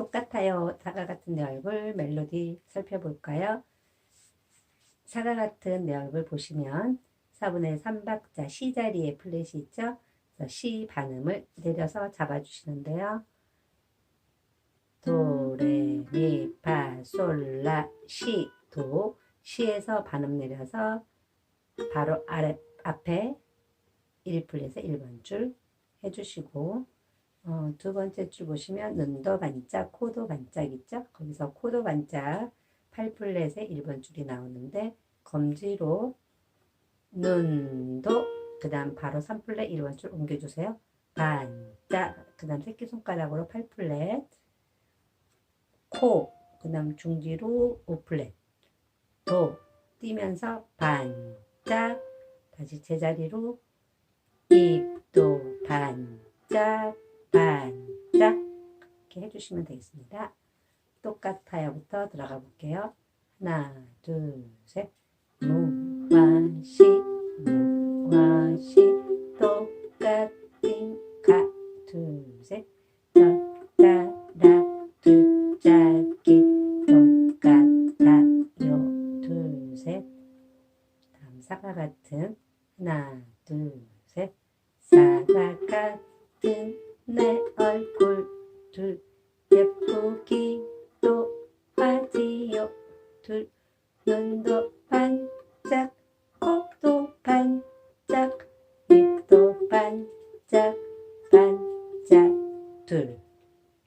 똑같아요. 사과 같은 내 얼굴 멜로디 살펴볼까요? 사과 같은 내 얼굴 보시면 4분의 3박자 C 자리에 플랫이 있죠? C 반음을 내려서 잡아주시는데요. 도, 레, 미, 파, 솔, 라, 시, 도. 시에서 반음 내려서 바로 아래, 앞에 1플랫에 1번 줄 해주시고 어, 두 번째 줄 보시면 눈도 반짝, 코도 반짝 있죠? 거기서 코도 반짝 8플랫에 1번 줄이 나오는데 검지로 눈도 그 다음 바로 3플랫 1번 줄 옮겨주세요. 반짝 그 다음 새끼손가락으로 8플랫 코 그 다음 중지로 5플랫 도 뛰면서 반짝 다시 제자리로 입도 반짝 반짝 이렇게 해주시면 되겠습니다. 똑같아요부터 들어가 볼게요. 하나, 둘, 셋. 무화시, 무화시, 똑같은 가, 둘, 셋. 사과 같은 하나, 둘, 셋. 사과 같은 둘 예쁘기도 하지요. 둘 눈도 반짝 코도 반짝 입도 반짝 반짝. 둘